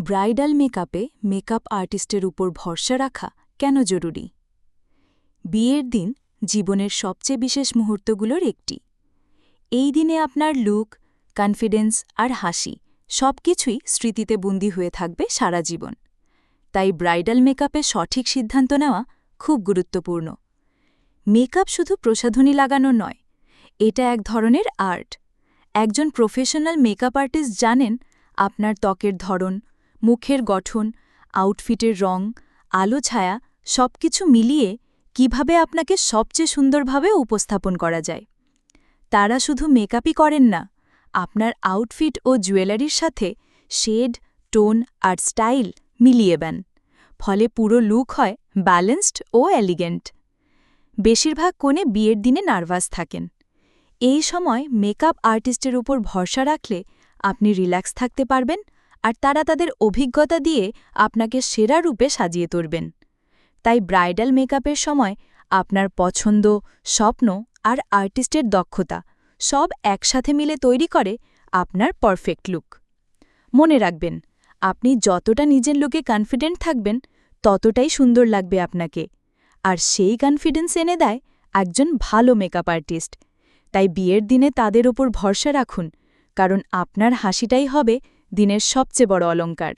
Bridal মেকআপে makeup আর্টিস্টের উপর ভরসা রাখা কেন জরুরি? বিয়ের দিন জীবনের সবচেয়ে বিশেষ মুহূর্তগুলোর একটি। এই দিনে আপনার লুক, কনফিডেন্স আর হাসি সবকিছুই স্মৃতিতে বন্দি হয়ে থাকবে সারা জীবন। তাই ব্রাইডাল মেকআপে সঠিক সিদ্ধান্ত নেওয়া খুব গুরুত্বপূর্ণ। মেকআপ শুধু প্রসাধনী লাগানো নয়, এটা এক ধরনের আর্ট। একজন প্রফেশনাল মেকআপ আর্টিস্ট জানেন আপনার ত্বকের ধরন মুখের গঠন আউটফিটের রং, আলো ছায়া সবকিছু মিলিয়ে কীভাবে আপনাকে সবচেয়ে সুন্দরভাবে উপস্থাপন করা যায়। তারা শুধু মেকআপই করেন না, আপনার আউটফিট ও জুয়েলারির সাথে শেড টোন আর স্টাইল মিলিয়ে দেন। ফলে পুরো লুক হয় ব্যালেন্সড ও এলিগেন্ট বেশিরভাগ কোণে বিয়ের দিনে নার্ভাস থাকেন। এই সময় মেকআপ আর্টিস্টের উপর ভরসা রাখলে আপনি রিল্যাক্স থাকতে পারবেন আর তারা তাদের অভিজ্ঞতা দিয়ে আপনাকে সেরা রূপে সাজিয়ে তুলবেন। তাই ব্রাইডাল মেকআপের সময় আপনার পছন্দ, স্বপ্ন আর আর্টিস্টের দক্ষতা সব একসাথে মিলে তৈরি করে আপনার পারফেক্ট লুক। মনে রাখবেন, আপনি যতটা নিজের লুকে কনফিডেন্ট থাকবেন, ততটাই সুন্দর লাগবে আপনাকে। আর সেই কনফিডেন্স এনে দেয় একজন ভালো মেকআপ আর্টিস্ট তাই বিয়ের দিনে তাদের ওপর ভরসা রাখুন, কারণ আপনার হাসিটাই হবে দিনের সবচেয়ে বড় অলঙ্কার।